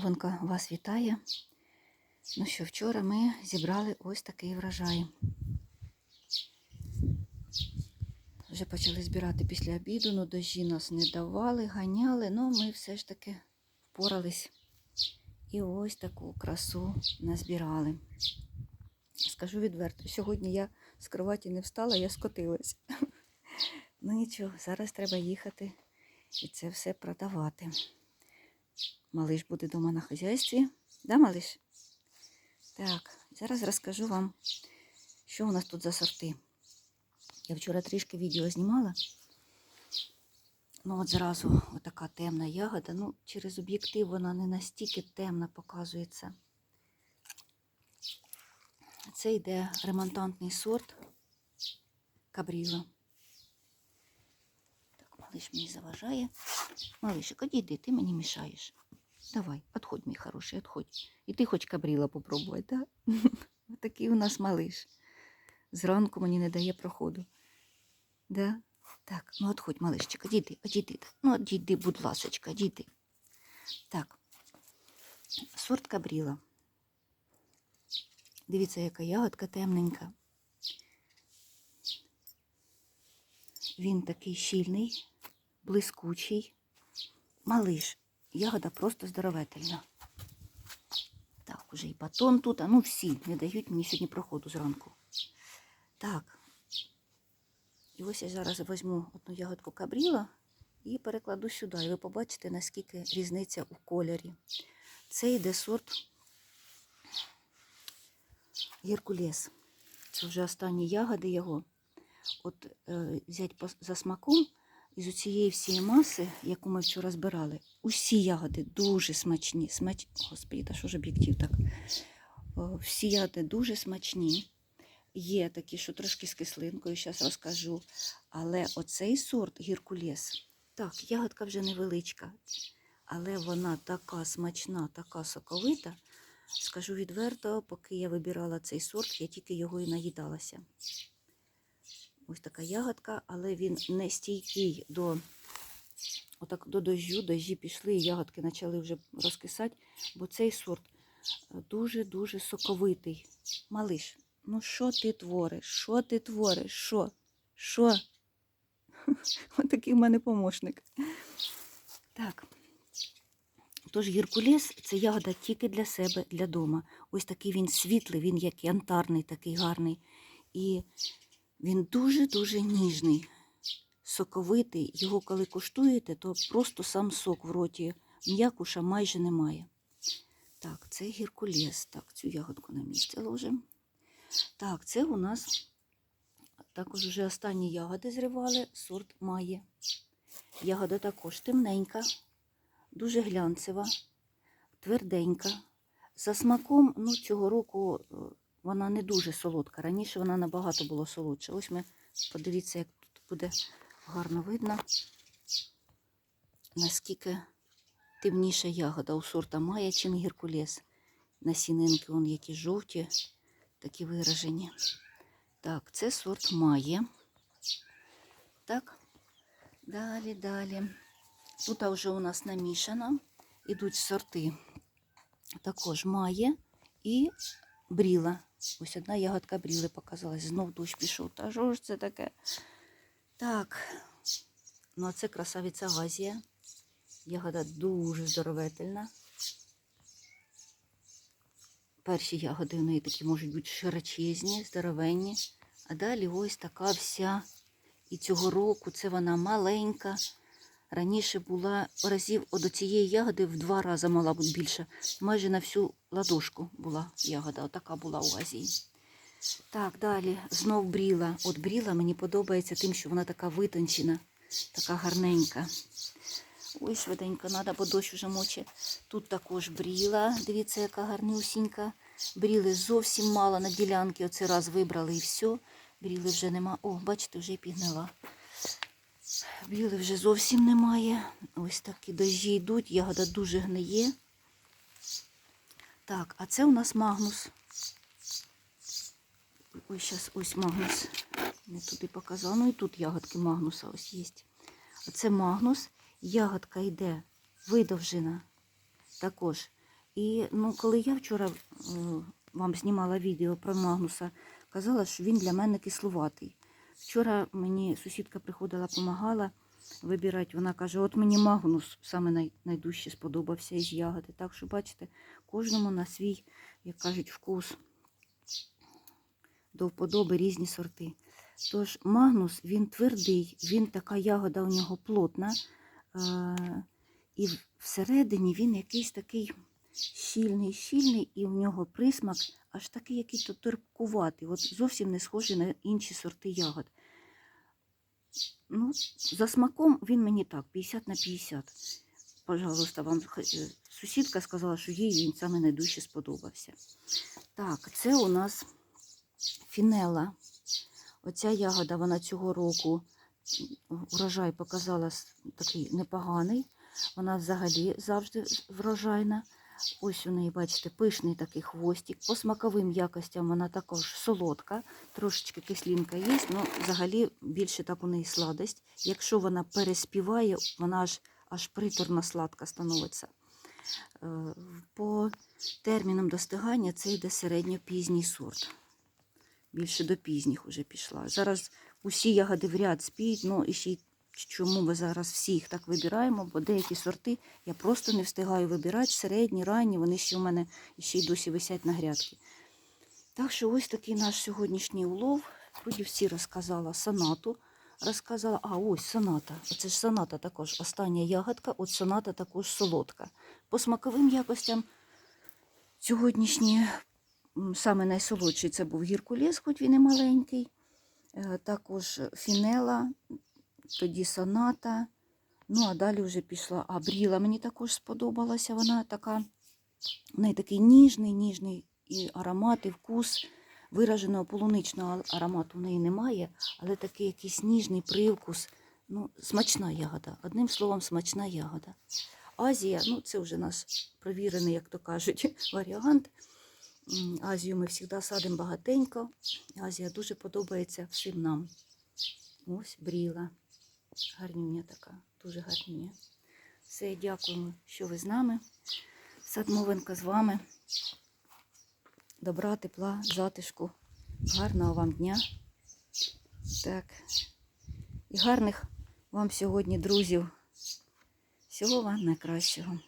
Новинка вас вітає. Ну що, вчора ми зібрали ось такий врожай. Вже почали збирати після обіду, ну дощі нас не давали, ганяли, але ми все ж таки впорались. І ось таку красу назбирали. Скажу відверто, сьогодні я з кроваті не встала, я скотилась. Ну нічого, зараз треба їхати і це все продавати. Малиш буде вдома на хазяйстві. Да, малиш? Так, зараз розкажу вам, що у нас тут за сорти. Я вчора трішки відео знімала. Ну, от зразу отака темна ягода. Ну, через об'єктив вона не настільки темна показується. Це йде ремонтантний сорт Кабріла. Так, малиш мені заважає. Малишик, одійди, ти мені мішаєш. Давай, отходь, мій хороший, отходь. І ти хоч кабріла попробуй, так? Такий у нас малиш. Зранку мені не дає проходу. Да? Так, ну отходь, малишчик, одійди, одійди. Ну, одійди, будь ласочка, одійди. Так. Сорт кабріла. Дивіться, яка ягодка темненька. Він такий щільний, блискучий. Малиш. Ягода просто здоровительна. Так, уже і батон тут, а ну всі не дають мені сьогодні проходу зранку. Так. І ось я зараз візьму одну ягодку кабріла і перекладу сюди. І ви побачите, наскільки різниця у кольорі. Це йде сорт Геркулес. Це вже останні ягоди його. От е, взять за смаком із цієї всієї маси, яку ми вчора збирали, усі ягоди дуже смачні. Смач... Господи, та що ж об'єктив так? Всі ягоди дуже смачні. Є такі, що трошки з кислинкою, зараз розкажу. Але оцей сорт гіркулес, так, ягодка вже невеличка, але вона така смачна, така соковита. Скажу відверто, поки я вибирала цей сорт, я тільки його і наїдалася. Ось така ягодка, але він не стійкий до, отак, до дождю. Дожді пішли, і ягодки почали вже розкисати, бо цей сорт дуже-дуже соковитий. Малиш, ну що ти твориш? Що ти твориш? Що? Що? Ось такий в мене помощник. Так. Тож гіркулес це ягода тільки для себе, для дома. Ось такий він світлий, він як янтарний, такий гарний. І він дуже-дуже ніжний, соковитий. Його, коли куштуєте, то просто сам сок в роті м'якуша майже немає. Так, це гіркулес. Так, цю ягодку на місце ложимо. Так, це у нас також вже останні ягоди зривали, сорт має. Ягода також темненька, дуже глянцева, тверденька. За смаком, ну, цього року е, вона не дуже солодка. Раніше вона набагато була солодша. Ось ми подивіться, як тут буде гарно видно, наскільки темніша ягода у сорта має, чим гіркулес. Насінинки, вон які жовті, такі виражені. Так, це сорт має. Так, далі, далі. Тут вже у нас намішано. Ідуть сорти. Також має і бріла. Ось одна ягодка бріли показалась. Знов дощ пішов. Та що ж це таке? Так. Ну, а це красавиця Азія. Ягода дуже здоровительна. Перші ягоди в неї такі можуть бути широчезні, здоровенні. А далі ось така вся. І цього року це вона маленька. Раніше була разів до цієї ягоди в два рази мала бути більше. Майже на всю ладошку була ягода. Отака була у Азії. Так, далі знов бріла. От бріла мені подобається тим, що вона така витончена, така гарненька. Ой, швиденько треба, бо дощ вже моче. Тут також бріла. Дивіться, яка гарнюсінька. Бріли зовсім мало на ділянки. Оцей раз вибрали і все. Бріли вже нема. О, бачите, вже і пігнила. Бріли вже зовсім немає. Ось такі дощі йдуть, ягода дуже гниє. Так, а це у нас магнус. Ось зараз ось магнус. Не туди показала. Ну і тут ягодки магнуса ось є. Оце магнус. Ягодка йде видовжена. Також І ну, коли я вчора е, вам знімала відео про Магнуса, казала, що він для мене кислуватий. Вчора мені сусідка приходила, допомагала вибирати. Вона каже: от мені Магнус саме най, найдужче сподобався із ягоди. Так що, бачите, кожному на свій, як кажуть, вкус до вподоби різні сорти. Тож Магнус він твердий, він така ягода у нього плотна. Е- і всередині він якийсь такий щільний, щільний, і в нього присмак аж такий, який то терпкуватий. От зовсім не схожий на інші сорти ягод. Ну, за смаком він мені так, 50 на 50. Пожалуйста, вам е, сусідка сказала, що їй він саме найдужче сподобався. Так, це у нас фінела. Оця ягода, вона цього року урожай показала такий непоганий. Вона взагалі завжди врожайна. Ось у неї, бачите, пишний такий хвостик. По смаковим якостям вона також солодка, трошечки кислинка є, але взагалі більше так у неї сладость. Якщо вона переспіває, вона аж, аж приторно сладка становиться. Е, По термінам достигання це йде середньопізній сорт. Більше до пізніх вже пішла. Зараз усі ягоди в ряд спіють, ну і ще й чому ми зараз всіх так вибираємо, бо деякі сорти я просто не встигаю вибирати, середні, ранні, вони ще у мене ще й досі висять на грядки. Так що ось такий наш сьогоднішній улов. Вроді всі розказала сонату. Розказала, а ось соната. Оце ж соната також остання ягодка, от соната також солодка. По смаковим якостям сьогоднішні саме найсолодший це був гіркулес, хоч він і маленький. Е, Також фінела, тоді соната. Ну, а далі вже пішла абріла. Мені також сподобалася. Вона така, в неї такий ніжний, ніжний і аромат, і вкус. Вираженого полуничного аромату в неї немає, але такий якийсь ніжний привкус. Ну, смачна ягода. Одним словом, смачна ягода. Азія, ну це вже наш провірений, як то кажуть, варіант. Азію ми завжди садимо багатенько. Азія дуже подобається всім нам. Ось бріла. Гарнюня така, дуже гарнюня. Все, дякуємо, що ви з нами. Садмовинка з вами. Добра, тепла, затишку. Гарного вам дня. Так. І гарних вам сьогодні друзів. Всього вам найкращого.